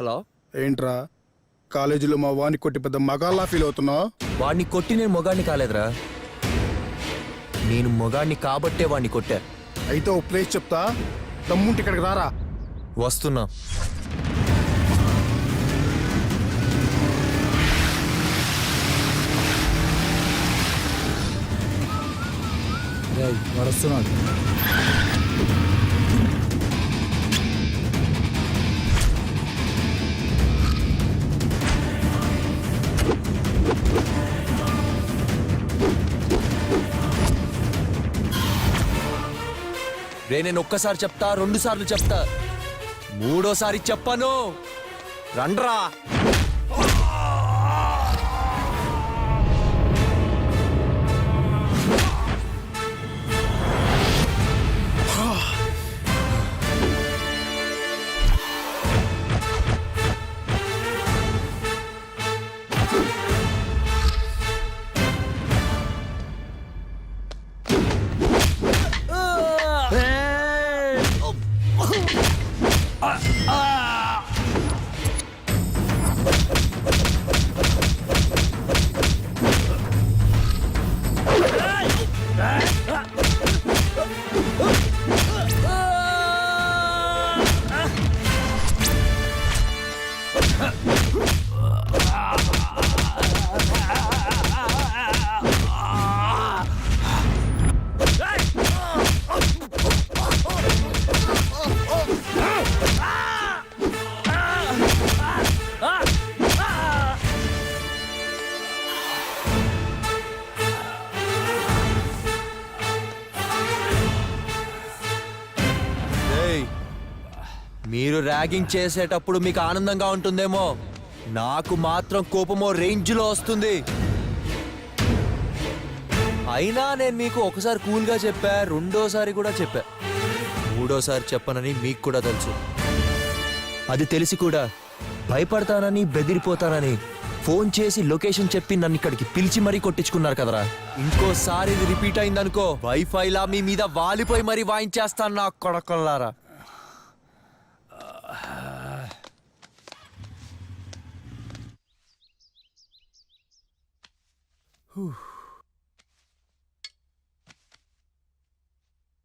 Hello? ఏంట్రా? కాలేజీలో మా వాణి కొట్టి పెద్ద మగాల్లా ఫీల్ అవుతున్నావు? వాడిని కొట్టి నేను మొగాడిని కాలేదురా. నేను మొగాడిని కాబట్టే వాడిని కొట్టా. అయితే ఓ ప్లేస్ చెప్తా. దమ్ముంటి ఇక్కడికి రారా. వస్తున్నా. వస్తున్నాడు. రే నేను ఒక్కసారి చెప్తా రెండు సార్లు చెప్తా. మూడోసారి చెప్పను. రండ్రా. మీరు ర్యాగింగ్ చేసేటప్పుడు మీకు ఆనందంగా ఉంటుందేమో. నాకు మాత్రం కోపమో రేంజ్లో వస్తుంది. అయినా నేను మీకు ఒకసారి కూల్గా చెప్పా రెండోసారి కూడా చెప్పా. మూడోసారి చెప్పనని మీకు కూడా తెలుసు. అది తెలిసి కూడా భయపడతానని బెదిరిపోతానని ఫోన్ చేసి లొకేషన్ చెప్పి నన్ను ఇక్కడికి పిలిచి మరీ కొట్టించుకున్నారు కదరా. ఇంకోసారి ఇది రిపీట్ అయిందనుకో వైఫైలా మీ మీద వాలిపోయి మరీ వాయించేస్తాను నా కొడకల్లారా.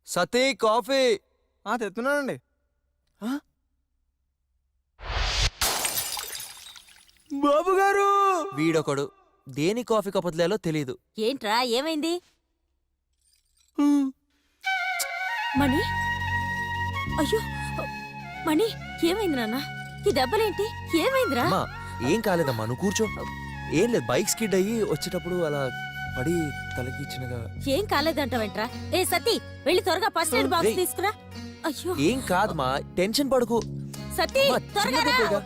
సతీ కాఫీ. ఆ తెస్తున్నానండి బాబు గారు వీడొకడు. దేని కాఫీ కపతలేలో తెలియదు ఏంట్రా ఏమైంది? మణి? అయ్యో! మణి ఏమైంది నాన్న? ఈ దెబ్బలేంటి? ఏమైందిరా? అమ్మా ఏం కాలేదమ్మా నువ్వు కూర్చో. ఏం లేదు బైక్ స్కిడ్ అయ్యి వచ్చేటప్పుడు అలా పడి తలకి చిన్నగా ఏం కాలేదంటావేంట్రా? ఏ సతీ వెళ్ళి త్వరగా ఫస్ట్ ఎయిడ్ బాక్స్ రేయ్. తీసుకురా. అయ్యో. ఏం కాదమ్మా టెన్షన్ పడకు. సతీ అమ్మా, త్వరగా చిన్న రా. దెబ్బేగా.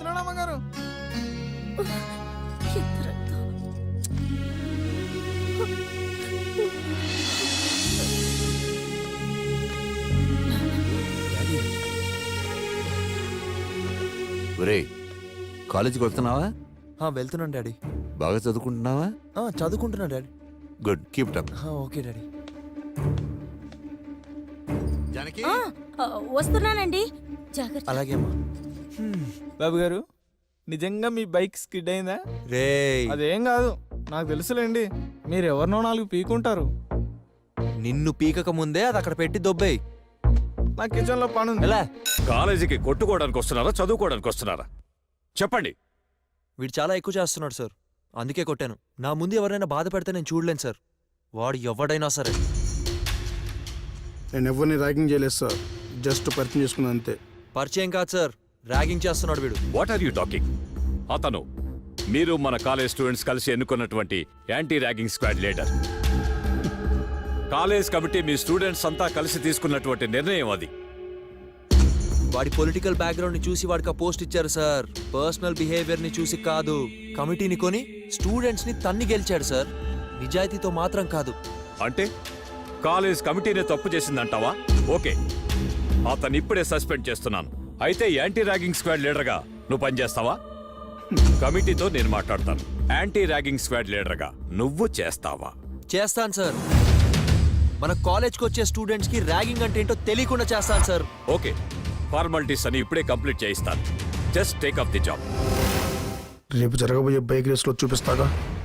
ఒరేయ్ కాలేజీకి వెళ్తున్నావా ఆ, వెళ్తున్నాను డాడీ. బాగా చదువుకుంటున్నావా? ఆ, చదువుకుంటున్నాను డాడీ. గుడ్ కీప్ అప్ ఆ, ఓకే డాడీ. జానకి? ఆ, ఆ, వస్తున్నానండి. జాగ్రత్త. అలాగే అమ్మా. బాబు గారు నిజంగా మీ బైక్ స్కిడ్ అయిందా? రే అదేం కాదు నాకు తెలుసులేండి. మీరు ఎవరినో నాలుగు పీకుంటారు. నిన్ను పీకక ముందే అది అక్కడ పెట్టి దొబ్బేయ్. నా కిచెన్లో పని ఉంది. ఎలా? కాలేజీకి కొట్టుకోవడానికి వస్తున్నారా చదువుకోవడానికి వస్తున్నారా? చెప్పండి. వీడు చాలా ఎక్కువ చేస్తున్నాడు సార్. అందుకే కొట్టాను. నా ముందు ఎవరైనా బాధ పెడితే నేను చూడలేను సార్. వాడు ఎవడైనా సరే. నేను ఎవరిని ర్యాగింగ్ చేయలేదు సార్. జస్ట్ పరిచయం చేసుకున్నా అంతే. పరిచయం కాదు సార్. ర్యాగింగ్ చేస్తున్నాడు వీడు. వాట్ ఆర్ యూ టాకింగ్ అతను మీరు మన కాలేజ్ స్టూడెంట్స్ కలిసి ఎన్నుకున్నటువంటి anti ragging squad leader. College committee మీ స్టూడెంట్స్ అంతా కలిసి తీసుకున్నటువంటి నిర్ణయం అది. వాడి పొలిటికల్ బ్యాక్గ్రౌండ్ని చూసి వాడికి పోస్ట్ ఇచ్చారు సార్. పర్సనల్ బిహేవియర్ని చూసి కాదు. కమిటీని కొని స్టూడెంట్స్ని తన్ని గెలిచాడు సార్. నిజాయితీతో మాత్రం కాదు. అంటే? కాలేజ్ కమిటీనే తప్పు చేసిందంటావా? ఓకే. అతను ఇప్పుడే సస్పెండ్ చేస్తున్నాను. అయితే యాంటీ ర్యాగింగ్ స్క్వాడ్ లీడర్గా నువ్వు పనిచేస్తావా? కమిటీతో నేను మాట్లాడతాను. యాంటీ ర్యాగింగ్ స్క్వాడ్ లీడర్గా నువ్వు చేస్తావా? చేస్తాను సార్. మన కాలేజ్కి వచ్చే స్టూడెంట్స్కి ర్యాగింగ్ అంటే ఏంటో తెలియకుండా చేస్తాను సార్. ఓకే. ఫార్మాలిటీస్ అని ఇప్పుడే కంప్లీట్ చేయిస్తాను. Just take off the job. రేపు జరగబోయే బైక్ రేస్లో చూపిస్తాగా?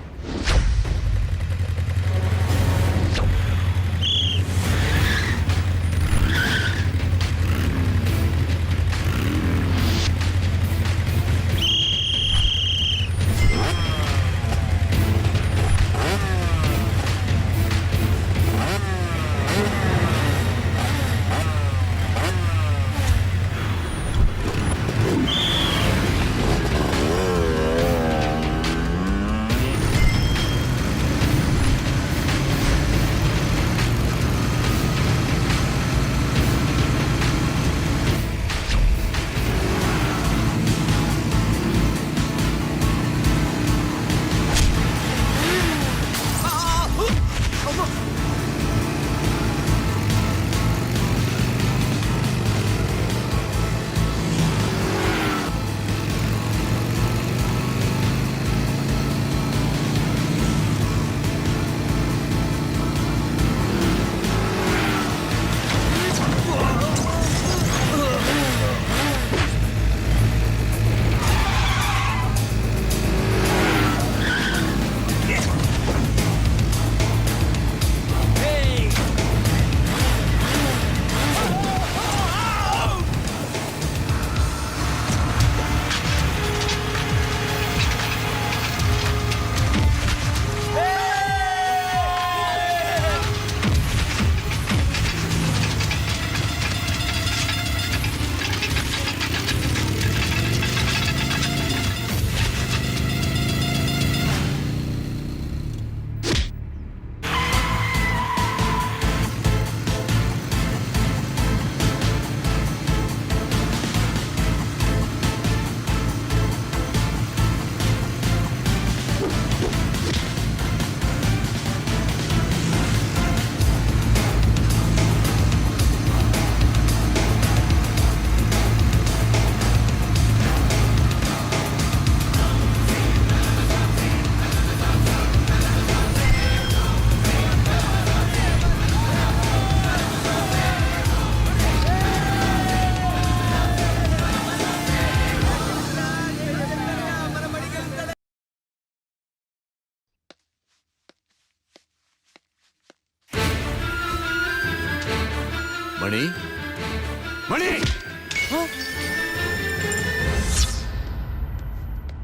మణి!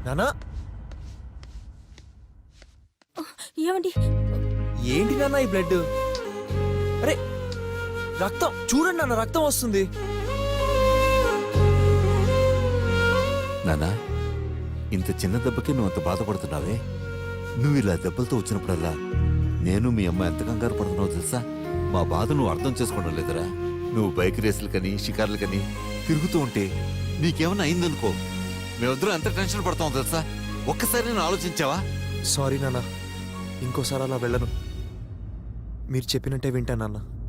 నానా? ఏమండి? ఏంటి నాన్న ఈ బ్లడ్? అరే రక్తం చూడండి నాన్న రక్తం వస్తుంది. నానా ఇంత చిన్న దెబ్బకి నువ్వు అంత బాధపడుతున్నావే? నువ్వు ఇలా దెబ్బలతో వచ్చినప్పుడల్లా నేను మీ అమ్మ ఎంత కంగారు పడుతున్నావు తెలుసా? మా బాధ నువ్వు అర్థం చేసుకోవడం లేదురా. నువ్వు బైక్ రేసులకని షికార్లకని తిరుగుతూ ఉంటే నీకేమైనా అయిందనుకో. మేమిద్దరం ఎంత టెన్షన్ పడతాం తెలుసా? ఒక్కసారి నేను ఆలోచించావా? సారీ నాన్న. ఇంకోసారి అలా వెళ్ళను. మీరు చెప్పినట్టే వింటా నాన్న.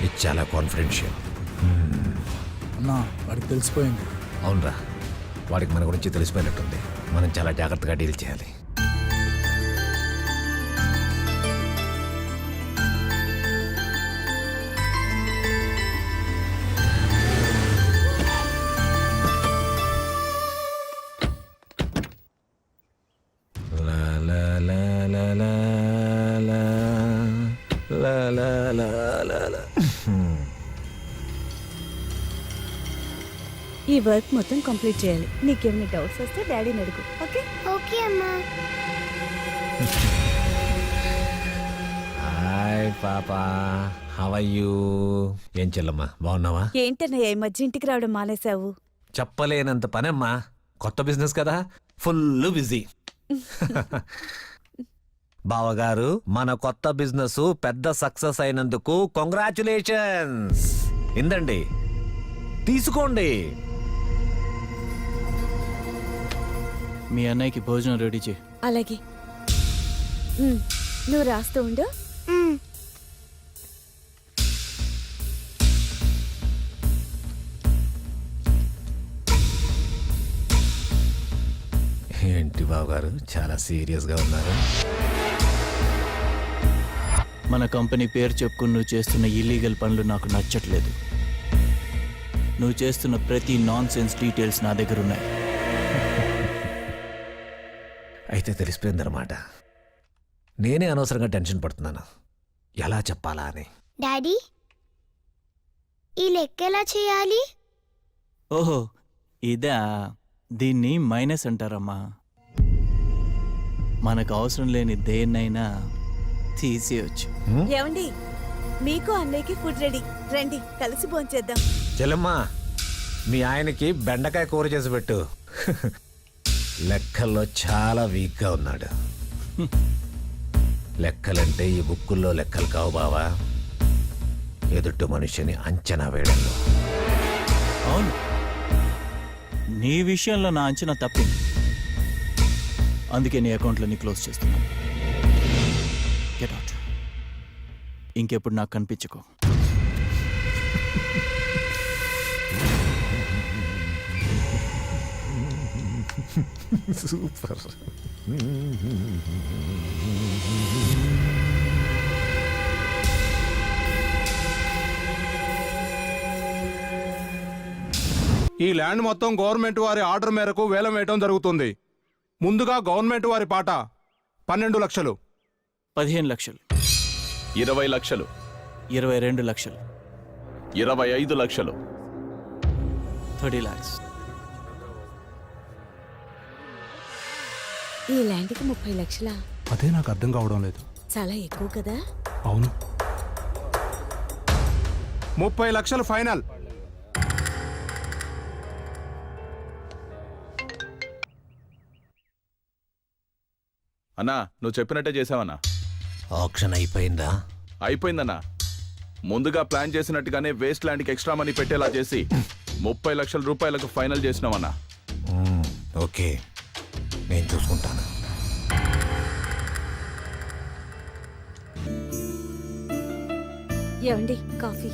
ఇది చాలా కాన్ఫిడెన్షియల్ అన్నా వాడికి తెలిసిపోయింది. అవునరా. వాడికి మన గురించి తెలిసిపోయినట్టుంది. మనం చాలా జాగ్రత్తగా డీల్ చేయాలి. వర్క్ మొత్తం కంప్లీట్ చేయాలి. నీకేమైనా డౌట్స్ వస్తే డాడీని అడుగు. ఓకే? ఓకే అమ్మా. హాయ్ పాపా. హవ్ యూ ఏం చెల్లమ్మా బాగున్నావా? ఏంటన్నయ్య ఈ మధ్య ఇంటికి రావడం మానేశావు? చెప్పలేనంత పనమ్మా. కొత్త బిజినెస్ కదా ఫుల్ బిజీ. బావగారు మన కొత్త బిజినెస్ పెద్ద సక్సెస్ అయినందుకు కంగ్రాచులేషన్స్ ఇందండి తీసుకోండి. మీ అన్నయ్యకి భోజనం రెడీ చేయి. అలాగే. ఉమ్, నువ్వు రాస్తూ ఉండు. ఏంటి బావగారు? చాలా సీరియస్గా ఉన్నారు. మన కంపెనీ పేరు చెప్పుకుని నువ్వు చేస్తున్న ఇల్లీగల్ పనులు నాకు నచ్చట్లేదు. నువ్వు చేస్తున్న ప్రతి నాన్ సెన్స్ డీటెయిల్స్ నా దగ్గర ఉన్నాయి. అయితే తెలిసిపోయిందన్నమాట. నేనే అనవసరంగా టెన్షన్ పడుతున్నాను. ఎలా చెప్పాలా అని. డాడీ ఈ లెక్క ఎలా చేయాలి? ఓహో ఇదా దీన్ని మైనస్ అంటారమ్మా. మనకు అవసరం లేని దేన్నైనా తీసేయచ్చు. ఏమండి మీకు అన్నయ్యకి ఫుడ్ రెడీ రండి కలిసి భోంచేద్దాం. చెల్లెమ్మా మీ ఆయనకి బెండకాయ కూర చేసి పెట్టు. లెక్కల్లో చాలా వీక్గా ఉన్నాడు. లెక్కలంటే ఈ బుక్కుల్లో లెక్కలు కావు బావా. ఎదుటి మనిషిని అంచనా వేయడంలో అవును. నీ విషయంలో నా అంచనా తప్పింది. అందుకే నీ అకౌంట్లని క్లోజ్ చేస్తున్నాను గెట్ అవుట్ ఇంకెప్పుడు నాకు కనిపించుకో. సూపర్ ఈ ల్యాండ్ మొత్తం గవర్నమెంట్ వారి ఆర్డర్ మేరకు వేలం వేయటం జరుగుతుంది. ముందుగా గవర్నమెంట్ వారి పాట పన్నెండు లక్షలు. పదిహేను లక్షలు. ఇరవై లక్షలు. ఇరవై రెండు లక్షలు. ఇరవై ఐదు లక్షలు. థర్టీ ల్యాక్స్ ఈ ల్యాండ్కి ముప్పై లక్షల? అదే నాకు అర్థం కావడం లేదు. చాలా ఎక్కువ కదా? అవును. ముప్పై లక్షలు ఫైనల్. అన్నా నువ్వు చెప్పినట్టే చేసావన్నా. ఆప్షన్ అయిపోయిందా? అయిపోయిందన్నా. ముందుగా ప్లాన్ చేసినట్టుగానే వేస్ట్ ల్యాండ్కి ఎక్స్ట్రా మనీ పెట్టేలా చేసి ముప్పై లక్షల రూపాయలకు ఫైనల్ చేసినావన్నా. ఓకే. నేను చూసుకుంటాను. ఏమండి కాఫీ.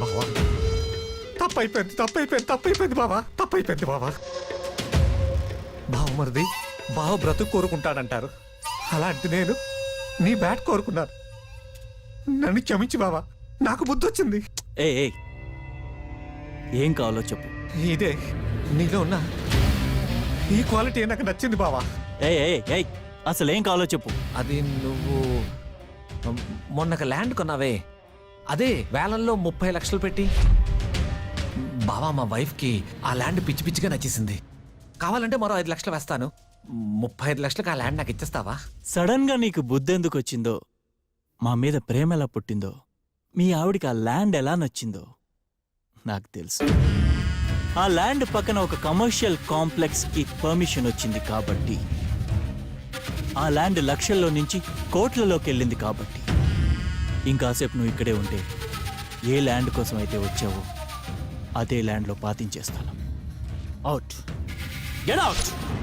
బావా. తప్పైపోయింది తప్పైపోయింది తప్పైపోయింది బావా తప్పైపోయింది బావా. బావ మరిది బావ బ్రతుకు కోరుకుంటాడంటారు. అలాంటి నేను నీ బ్యాట్ కోరుకున్నాను నన్ను క్షమించి బావా నాకు బుద్ధి వచ్చింది ఏ ఏ ఏం కావాలో చెప్పు. ఇదే నీలో ఉన్న ఈ క్వాలిటీ నాకు నచ్చింది బావా. ఏ ఏ ఏ అసలు ఏం కావాలో చెప్పు. అది నువ్వు మొన్నక ల్యాండ్ కొన్నావే. అదే వేలంలో ముప్పై లక్షలు పెట్టి. బావా మా వైఫ్కి ఆ ల్యాండ్ పిచ్చి పిచ్చిగా నచ్చేసింది. కావాలంటే మరో ఐదు లక్షలు వేస్తాను. ముప్పై ఐదు లక్షలకు ఆ ల్యాండ్ నాకు ఇచ్చేస్తావా? సడన్గా నీకు బుద్ధి ఎందుకు వచ్చిందో మా మీద ప్రేమ ఎలా పుట్టిందో మీ ఆవిడికి ఆ ల్యాండ్ ఎలా నచ్చిందో నాకు తెలుసు. ఆ ల్యాండ్ పక్కన ఒక కమర్షియల్ కాంప్లెక్స్కి పర్మిషన్ వచ్చింది కాబట్టి ఆ ల్యాండ్ లక్షల్లో నుంచి కోట్లలోకి వెళ్ళింది కాబట్టి. ఇంకాసేపు నువ్వు ఇక్కడే ఉంటే ఏ ల్యాండ్ కోసం అయితే వచ్చావో అదే ల్యాండ్లో పాతించేస్తాను. అవుట్. Get out.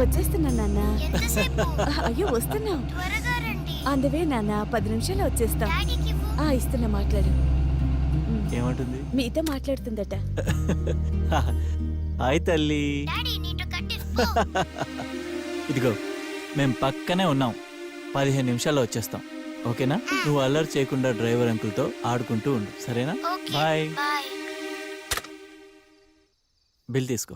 వచ్చేస్తున్నా నాన్న. అయ్యో వస్తున్నాం అందువే నాన్న పది నిమిషాలు వచ్చేస్తాం. ఆ ఇస్తున్నా మాట్లాడు. ఏమంటుంది? మీతో మాట్లాడుతుందట. హాయ్ తల్లి. ఇదిగో మేం పక్కనే ఉన్నాం. పదిహేను నిమిషాల్లో వచ్చేస్తాం. ఓకేనా? నువ్వు అల్లరి చేయకుండా డ్రైవర్ అంకుల్తో ఆడుకుంటూ ఉండు. సరేనా? బాయ్. బిల్ తీసుకో.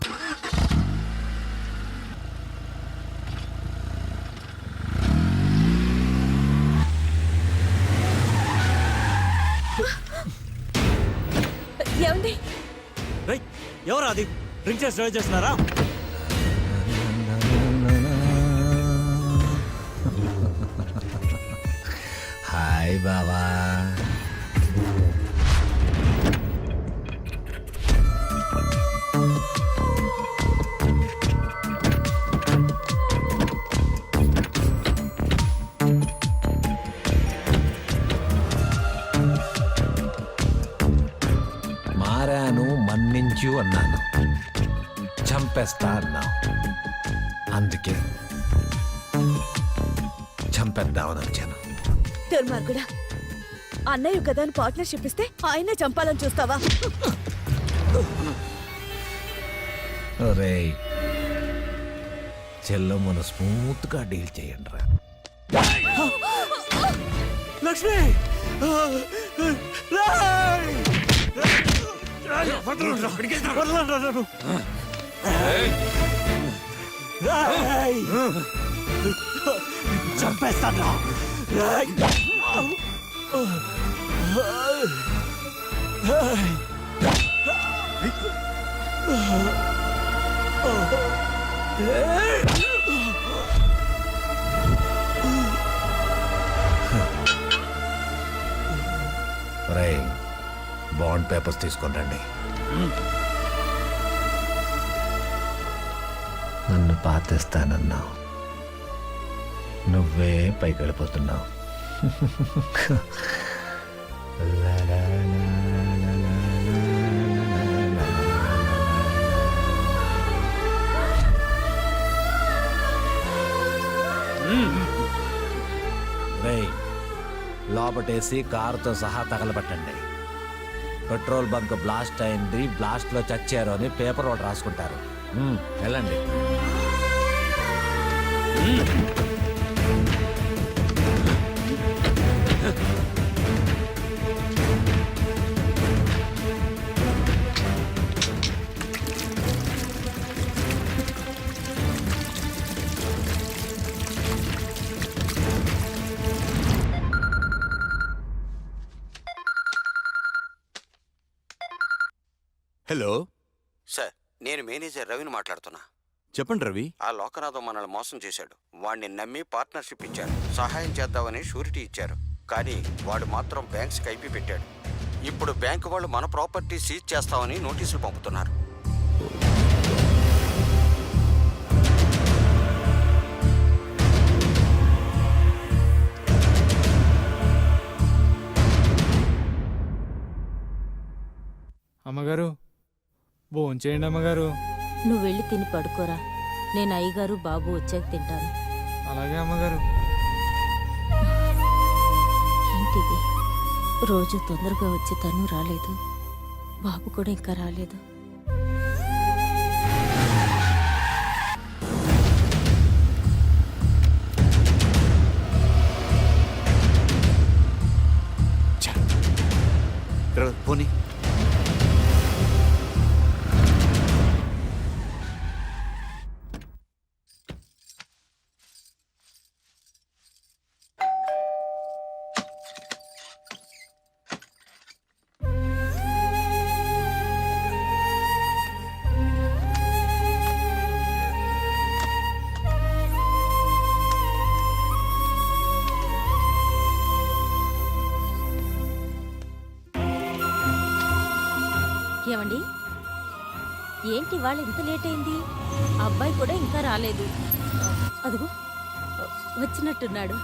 డ్రింక్ చేసి డ్రైవ్ చేస్తున్నారా? హాయ్ బాబా మన్నించు అన్నాను. చంపేస్తా అన్నావు అందుకే చంపేద్దామని వచ్చాను దుర్మార్గుడా అన్నయ్య కదా అని పార్ట్నర్షిప్ ఇస్తే ఆయన చంపాలని చూస్తావా ఒరేయ్ చెల్లమ్మను స్మూత్గా డీల్ చేయండి రా లక్ష్మి చంపేస్తాను ఒరేయ్ బాండ్ పేపర్స్ తీసుకొని రండి. నన్ను పాతేస్తానన్నావు. నువ్వే పైకి వెళ్ళిపోతున్నావు రేయ్ లోపటేసి కారుతో సహా తగలబెట్టండి. పెట్రోల్ బంక్ బ్లాస్ట్ అయింది బ్లాస్ట్లో చచ్చారు అని పేపర్ వాళ్ళు రాసుకుంటారు. వెళ్ళండి. హలో సార్ నేను మేనేజర్ రవిని మాట్లాడుతున్నా. చెప్పండి రవి. ఆ లోకనాథం మనల్ని మోసం చేశాడు. వాడిని నమ్మి పార్ట్నర్షిప్ ఇచ్చారు. సహాయం చేద్దామని షూరిటీ ఇచ్చారు. కానీ వాడు మాత్రం బ్యాంక్స్ కైపి పెట్టాడు. ఇప్పుడు బ్యాంకు వాళ్ళు మన ప్రాపర్టీ సీజ్ చేస్తామని నోటీసులు పంపుతున్నారు. అమ్మగారు భోంచేయండి అమ్మగారు. నువ్వు వెళ్ళి తిని పడుకోరా. నేను అయ్యగారు బాబు వచ్చాక తింటాను. అలాగే అమ్మగారు. ఏంటిది? రోజు తొందరగా వచ్చి తను రాలేదు. బాబు కూడా ఇంకా రాలేదు. పోనీ. ఇవాళ వాళ్ళు లేట్ అయింది. అబ్బాయి కూడా ఇంకా రాలేదు. అదిగో వచ్చినట్టున్నాడు.